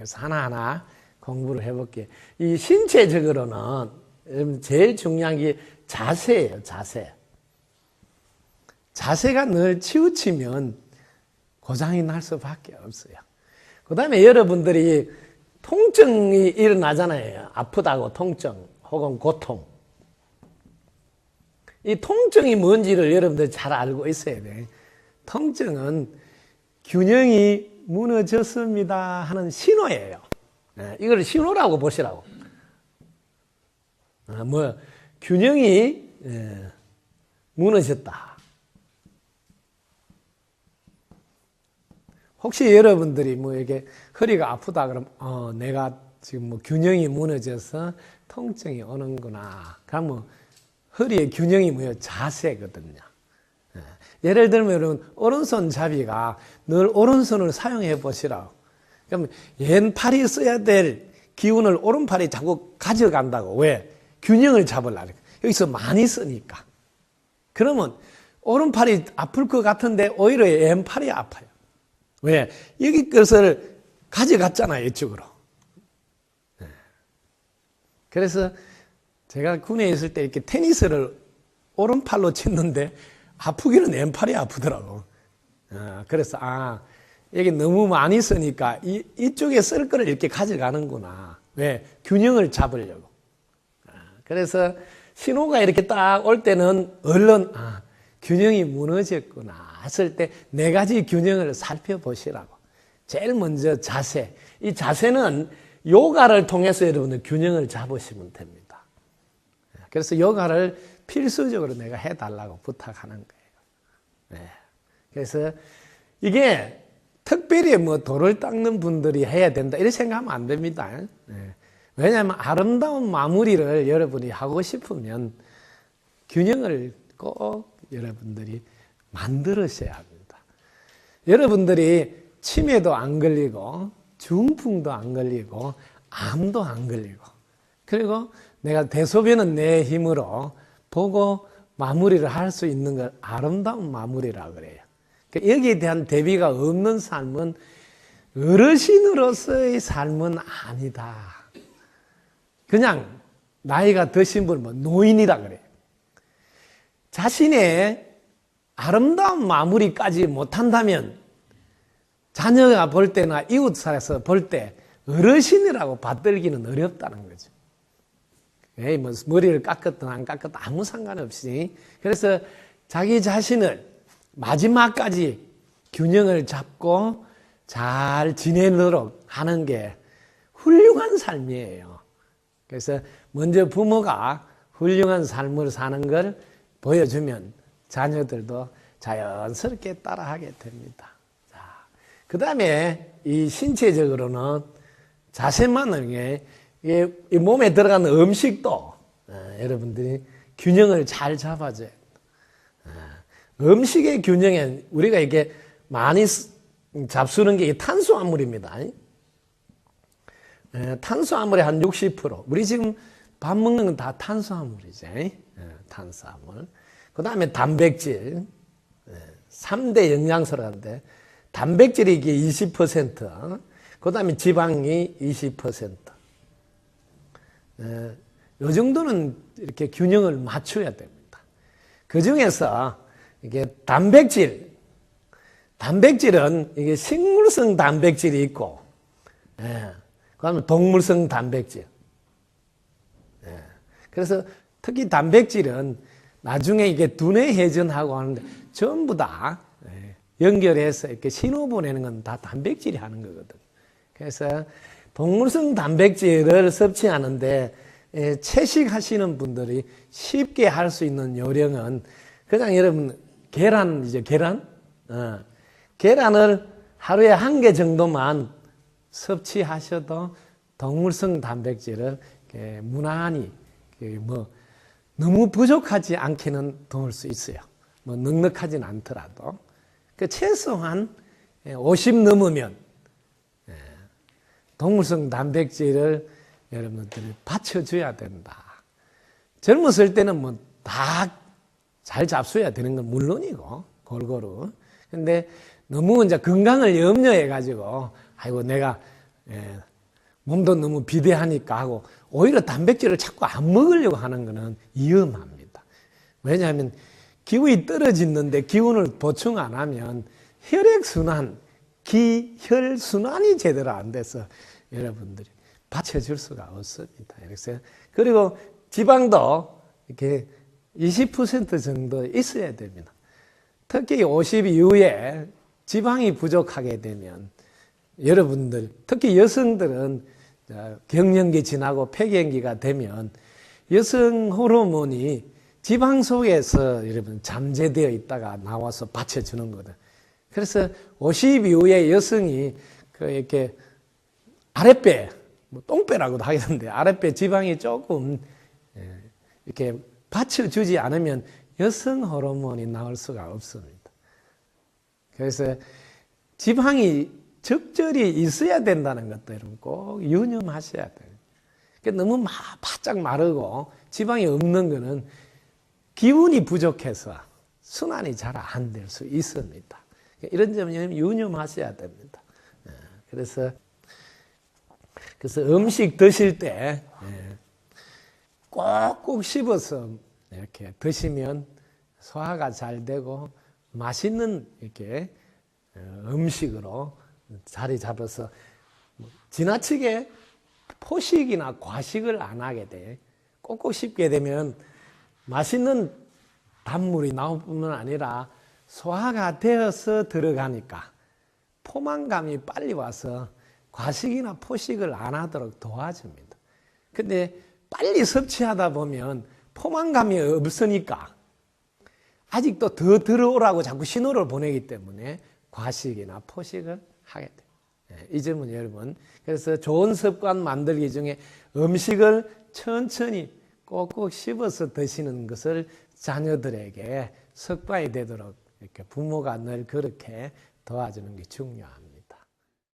그래서 하나하나 공부를 해볼게요. 이 신체적으로는 제일 중요한 게 자세예요, 자세. 자세가 늘 치우치면 고장이 날 수밖에 없어요. 그 다음에 여러분들이 통증이 일어나잖아요. 아프다고 통증 혹은 고통. 이 통증이 뭔지를 여러분들 잘 알고 있어야 돼. 통증은 균형이 무너졌습니다 하는 신호예요. 네, 이걸 신호라고 보시라고. 아, 뭐 균형이 예, 무너졌다. 혹시 여러분들이 뭐 이게 허리가 아프다 그러면 어, 내가 지금 뭐 균형이 무너져서 통증이 오는구나. 그러면 뭐 허리의 균형이 뭐예요? 자세거든요. 예. 예를 들면 여러분 오른손 잡이가 늘 오른손을 사용해 보시라고. 그럼 왼팔이 써야 될 기운을 오른팔이 자꾸 가져간다고. 왜? 균형을 잡으려고. 여기서 많이 쓰니까. 그러면 오른팔이 아플 것 같은데 오히려 왼팔이 아파요. 왜? 여기 것을 가져갔잖아요, 이쪽으로. 네. 그래서 제가 군에 있을 때 이렇게 테니스를 오른팔로 쳤는데 아프기는 왼팔이 아프더라고. 어, 그래서 아 여기 너무 많이 쓰니까 이, 이쪽에 쓸 거를 이렇게 가져가는구나. 왜? 균형을 잡으려고. 아, 그래서 신호가 이렇게 딱 올 때는 얼른 아, 균형이 무너졌구나 했을 때 네 가지 균형을 살펴보시라고. 제일 먼저 자세. 이 자세는 요가를 통해서 여러분들 균형을 잡으시면 됩니다. 그래서 요가를 필수적으로 내가 해달라고 부탁하는 거예요. 네. 그래서 이게 특별히 뭐 돌을 닦는 분들이 해야 된다 이렇게 생각하면 안 됩니다. 네. 왜냐하면 아름다운 마무리를 여러분이 하고 싶으면 균형을 꼭 여러분들이 만들으셔야 합니다. 여러분들이 치매도 안 걸리고 중풍도 안 걸리고 암도 안 걸리고 그리고 내가 대소변은 내 힘으로 보고 마무리를 할 수 있는 걸 아름다운 마무리라 그래요. 그러니까 여기에 대한 대비가 없는 삶은 어르신으로서의 삶은 아니다. 그냥 나이가 드신 분, 뭐 노인이라 그래요. 자신의 아름다운 마무리까지 못한다면 자녀가 볼 때나 이웃 사에서 볼 때 어르신이라고 받들기는 어렵다는 거죠. 에이, 뭐 머리를 깎았든 안 깎았든 아무 상관없이 그래서 자기 자신을 마지막까지 균형을 잡고 잘 지내도록 하는 게 훌륭한 삶이에요. 그래서 먼저 부모가 훌륭한 삶을 사는 걸 보여주면 자녀들도 자연스럽게 따라하게 됩니다. 자, 그 다음에 이 신체적으로는 자세만 은게이 몸에 들어가는 음식도 어, 여러분들이 균형을 잘 잡아줘야 어, 음식의 균형에 우리가 이게 많이 잡수는 게 탄수화물입니다. 탄수화물의 한 60%. 우리 지금 밥 먹는 건 다 탄수화물이죠. 탄수화물. 그 다음에 단백질. 3대 영양소라는데, 단백질이 이게 20%, 그 다음에 지방이 20%. 이 정도는 이렇게 균형을 맞춰야 됩니다. 그 중에서 이게 단백질, 단백질은 이게 식물성 단백질이 있고, 예, 그 다음에 동물성 단백질. 예, 그래서 특히 단백질은 나중에 이게 두뇌 회전하고 하는데 전부 다 예, 연결해서 이렇게 신호 보내는 건 다 단백질이 하는 거거든. 그래서 동물성 단백질을 섭취하는데 예, 채식하시는 분들이 쉽게 할 수 있는 요령은 그냥 여러분 계란 이제 계란? 어, 계란을 하루에 한 개 정도만 섭취하셔도 동물성 단백질을 무난히 뭐 너무 부족하지 않게는 도울 수 있어요. 뭐 넉넉하진 않더라도. 그 최소한 50 넘으면 동물성 단백질을 여러분들이 받쳐줘야 된다. 젊었을 때는 뭐 다 잘 잡숴야 되는 건 물론이고, 골고루. 근데 너무 이제 건강을 염려해 가지고, 아이고, 내가 예, 몸도 너무 비대하니까 하고 오히려 단백질을 자꾸 안 먹으려고 하는 것은 위험합니다. 왜냐하면 기운이 떨어지는데 기운을 보충 안 하면 혈액순환, 기혈순환이 제대로 안 돼서 여러분들이 받쳐줄 수가 없습니다. 그래서 그리고 지방도 이렇게 20% 정도 있어야 됩니다. 특히 50 이후에 지방이 부족하게 되면 여러분들 특히 여성들은 경련기 지나고 폐경기가 되면 여성 호르몬이 지방 속에서 여러분 잠재되어 있다가 나와서 받쳐주는 거다. 그래서 50 이후에 여성이 그 이렇게 아랫배, 뭐 똥배라고도 하겠는데 아랫배 지방이 조금 예, 이렇게 받쳐주지 않으면 여성 호르몬이 나올 수가 없습니다. 그래서 지방이 적절히 있어야 된다는 것도 여러분 꼭 유념하셔야 돼요. 그러니까 너무 막 바짝 마르고 지방이 없는 거는 기운이 부족해서 순환이 잘 안 될 수 있습니다. 그러니까 이런 점 유념하셔야 됩니다. 예, 그래서 그래서 음식 드실 때 예, 꼭꼭 씹어서 이렇게 드시면 소화가 잘 되고 맛있는 이렇게 어, 음식으로 자리 잡아서 뭐 지나치게 포식이나 과식을 안 하게 돼. 꼭꼭 씹게 되면 맛있는 단물이 나올 뿐만 아니라 소화가 되어서 들어가니까 포만감이 빨리 와서 과식이나 포식을 안 하도록 도와줍니다. 근데 빨리 섭취하다 보면 포만감이 없으니까 아직도 더 들어오라고 자꾸 신호를 보내기 때문에 과식이나 포식을 하게 돼요. 예, 이 점은 여러분. 그래서 좋은 습관 만들기 중에 음식을 천천히 꼭꼭 씹어서 드시는 것을 자녀들에게 습관이 되도록 이렇게 부모가 늘 그렇게 도와주는 게 중요합니다.